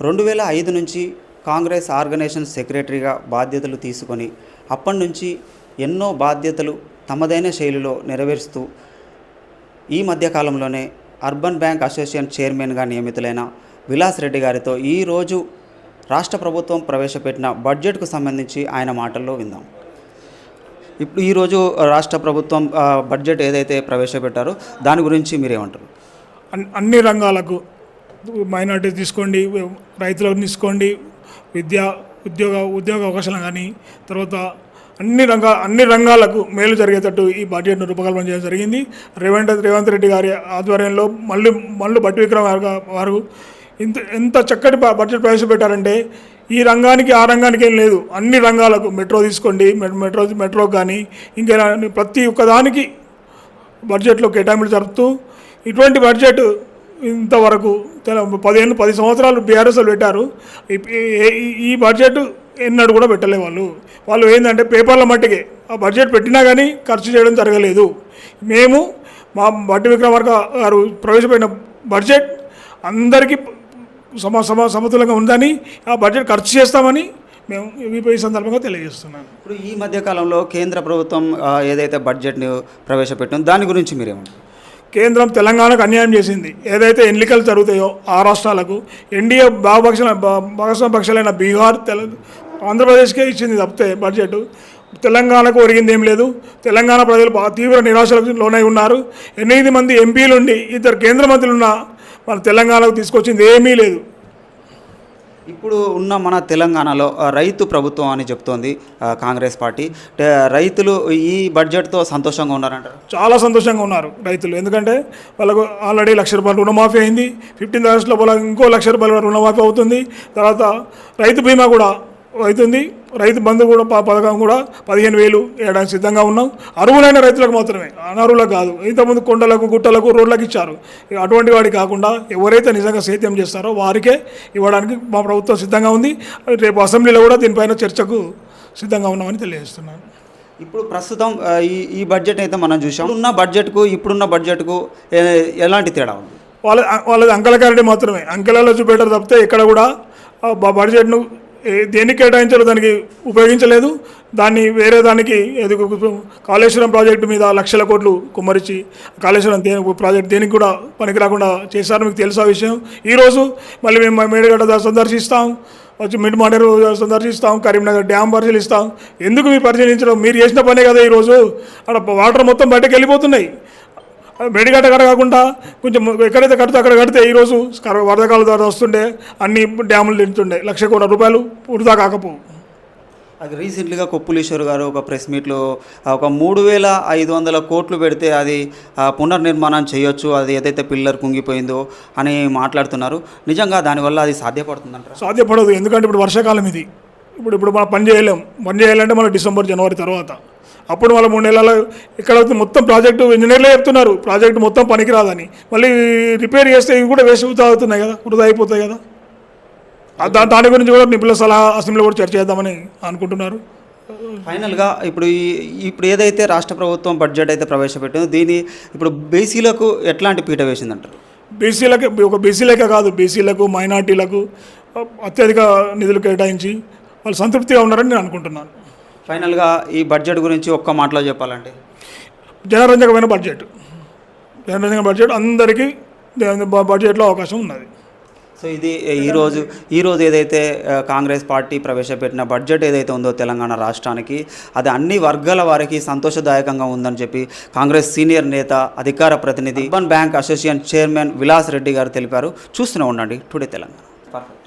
రెండు వేల ఐదు నుంచి కాంగ్రెస్ ఆర్గనైజేషన్ సెక్రటరీగా బాధ్యతలు తీసుకొని అప్పటి నుంచి ఎన్నో బాధ్యతలు తమదైన శైలిలో నెరవేరుస్తూ ఈ మధ్యకాలంలోనే అర్బన్ బ్యాంక్ అసోసియేషన్ చైర్మన్గా నియమితులైన విలాస్ రెడ్డి గారితో ఈరోజు రాష్ట్ర ప్రభుత్వం ప్రవేశపెట్టిన బడ్జెట్కు సంబంధించి ఆయన మాటల్లో విందాం. ఇప్పుడు ఈరోజు రాష్ట్ర ప్రభుత్వం బడ్జెట్ ఏదైతే ప్రవేశపెట్టారో దాని గురించి మీరేమంటారు? అన్- అన్ని రంగాలకు మైనార్టీస్ తీసుకోండి రైతులను తీసుకోండి విద్య ఉద్యోగ ఉద్యోగ అవకాశాలు కానీ తర్వాత అన్ని రంగా అన్ని రంగాలకు మేలు జరిగేటట్టు ఈ బడ్జెట్ను రూపకల్పన చేయడం జరిగింది. రేవంత్ రేవంత్ రెడ్డి గారి ఆధ్వర్యంలో మళ్ళీ మళ్ళీ బట్టి విక్రమ వారు ఇంత ఎంత చక్కటి బడ్జెట్ ప్రవేశపెట్టారంటే ఈ రంగానికి ఆ రంగానికి ఏం లేదు. అన్ని రంగాలకు మెట్రో తీసుకోండి మెట్రో మెట్రో కానీ ఇంకా ప్రతి ఒక్కదానికి బడ్జెట్లో కేటాయింపులు జరుపుతూ ఇటువంటి బడ్జెట్ ఇంతవరకు పదిహేను పది సంవత్సరాలు బీఆర్ఎస్ పెట్టారు. ఈ- ఈ- బడ్జెట్ ఎన్నడూ కూడా పెట్టలే వాళ్ళు. వాళ్ళు ఏంటంటే పేపర్ల మట్టికే. ఆ బడ్జెట్ పెట్టినా కానీ ఖర్చు చేయడం జరగలేదు. మేము మా బట్టి విక్రమార్క గారు ప్రవేశపెట్టిన బడ్జెట్ అందరికీ సమ సమ సమతులంగా ఉందని ఆ బడ్జెట్ ఖర్చు చేస్తామని మేము ఈ- సందర్భంగా తెలియజేస్తున్నాను. ఇప్పుడు ఈ మధ్యకాలంలో కేంద్ర ప్రభుత్వం ఏదైతే బడ్జెట్ని ప్రవేశపెట్టిందో దాని గురించి మీరేమంటారు? కేంద్రం తెలంగాణకు అన్యాయం చేసింది. ఏదైతే ఎన్నికలు జరుగుతాయో ఆ రాష్ట్రాలకు ఎన్డీఏ భాగపక్ష భాగస్వామ్య పక్షాలైన బీహార్ తెల ఆంధ్రప్రదేశ్కే ఇచ్చింది తప్పితే బడ్జెట్ తెలంగాణకు ఒరిగింది ఏం లేదు. తెలంగాణ ప్రజలు తీవ్ర నిరాశలకు లోనై ఉన్నారు. ఎనిమిది మంది ఎంపీలుండి ఇద్దరు కేంద్ర మంత్రులున్న మన తెలంగాణకు తీసుకొచ్చింది ఏమీ లేదు. ఇప్పుడు ఉన్న మన తెలంగాణలో రైతు ప్రభుత్వం అని చెప్తోంది కాంగ్రెస్ పార్టీ. రైతులు ఈ బడ్జెట్తో సంతోషంగా ఉన్నారంటారు? చాలా సంతోషంగా ఉన్నారు రైతులు. ఎందుకంటే వాళ్ళకు ఆల్రెడీ లక్ష రూపాయలు రుణమాఫీ అయింది. ఫిఫ్టీన్ ఆగస్ట్ లోపల ఇంకో లక్ష రూపాయలు రుణమాఫీ అవుతుంది. తర్వాత రైతు బీమా కూడా అవుతుంది. రైతు బంధు కూడా పథకం కూడా పదిహేను వేలు వేయడానికి సిద్ధంగా ఉన్నాం. అర్హులైన రైతులకు మాత్రమే అనర్హులకు కాదు. ఇంతకుముందు కొండలకు గుట్టలకు రోడ్లకు ఇచ్చారు. అటువంటి వాడి కాకుండా ఎవరైతే నిజంగా సేద్యం చేస్తారో వారికే ఇవ్వడానికి మా ప్రభుత్వం సిద్ధంగా ఉంది. రేపు అసెంబ్లీలో కూడా దీనిపైన చర్చకు సిద్ధంగా ఉన్నామని తెలియజేస్తున్నాను. ఇప్పుడు ప్రస్తుతం ఈ ఈ బడ్జెట్ అయితే మనం చూసాం. ఉన్న బడ్జెట్కు ఇప్పుడున్న బడ్జెట్కు ఎలాంటి తేడా ఉంది? వాళ్ళ వాళ్ళది అంకెల క్యారెంటీ మాత్రమే. అంకెలలో చూపెట్టారు తప్పితే ఇక్కడ కూడా బడ్జెట్ను ఏ- దేనికి దానికి ఉపయోగించలేదు. దాన్ని వేరే దానికి కాళేశ్వరం ప్రాజెక్టు మీద లక్షల కోట్లు కుమ్మరించి కాళేశ్వరం దేని ప్రాజెక్ట్ దేనికి కూడా పనికి రాకుండా చేశారు మీకు తెలుసా విషయం. ఈరోజు మళ్ళీ మేము మేడిగడ్డ సందర్శిస్తాం. వచ్చి మిడ్ మాడేరు సందర్శిస్తాం. కరీంనగర్ డ్యామ్ పరిశీలిస్తాం. ఎందుకు మీరు పరిశీలించడం? మీరు చేసిన పనే కదా ఈరోజు అక్కడ వాటర్ మొత్తం బయటకు వెళ్ళిపోతున్నాయి. మేడిగడ్డ కాకుండా కొంచెం ఎక్కడైతే కడితే అక్కడ కడితే ఈరోజు వరదకాల ద్వారా వస్తుండే అన్ని డ్యాములు తింటుండే లక్ష కోట్ల రూపాయలు వృధా కాకపోవు అది రీసెంట్లీగా కొప్పులీశ్వర్ గారు ఒక ప్రెస్ మీట్లో ఒక మూడు వేల ఐదు వందల కోట్లు పెడితే అది పునర్నిర్మాణం చేయొచ్చు అది ఏదైతే పిల్లర్ కుంగిపోయిందో అని మాట్లాడుతున్నారు. నిజంగా దానివల్ల అది సాధ్యపడుతుందంటారా? సాధ్యపడదు ఎందుకంటే ఇప్పుడు వర్షాకాలం ఇది. ఇప్పుడు ఇప్పుడు మనం పని చేయలేం. పని చేయాలంటే మన డిసెంబర్ జనవరి తర్వాత. అప్పుడు మళ్ళీ మూడు నెలల ఇక్కడ మొత్తం ప్రాజెక్టు ఇంజనీర్లే చెప్తున్నారు ప్రాజెక్టు మొత్తం పనికిరాదని. మళ్ళీ రిపేర్ చేస్తే ఇవి కూడా వేస్ట్ అవుతున్నాయి కదా వృధా అయిపోతాయి కదా. దాని గురించి కూడా నిపుణుల సలహా అసెంబ్లీలో కూడా చర్చ చేద్దామని అనుకుంటున్నారు. ఫైనల్గా ఇప్పుడు ఈ ఇప్పుడు ఏదైతే రాష్ట్ర ప్రభుత్వం బడ్జెట్ అయితే ప్రవేశపెట్టిందో దీని ఇప్పుడు బీసీలకు ఎట్లాంటి పీట వేసిందంటారు? బీసీలకి ఒక బీసీలకే కాదు బీసీలకు మైనార్టీలకు అత్యధిక నిధులు కేటాయించి వాళ్ళు సంతృప్తిగా ఉన్నారని నేను అనుకుంటున్నాను. ఫైనల్గా ఈ బడ్జెట్ గురించి ఒక్క మాటలో చెప్పాలంటే జనరంజకమైన బడ్జెట్. జనరంజక బడ్జెట్ అందరికీ బడ్జెట్లో అవకాశం ఉన్నది. సో ఇది ఈరోజు ఈరోజు ఏదైతే కాంగ్రెస్ పార్టీ ప్రవేశపెట్టిన బడ్జెట్ ఏదైతే ఉందో తెలంగాణ రాష్ట్రానికి అది అన్ని వర్గాల వారికి సంతోషదాయకంగా ఉందని చెప్పి కాంగ్రెస్ సీనియర్ నేత అధికార ప్రతినిధి urban bank association chairman Vilas Reddy గారు తెలిపారు. చూస్తూనే ఉండండి. టుడే తెలంగాణ. పర్ఫెక్ట్.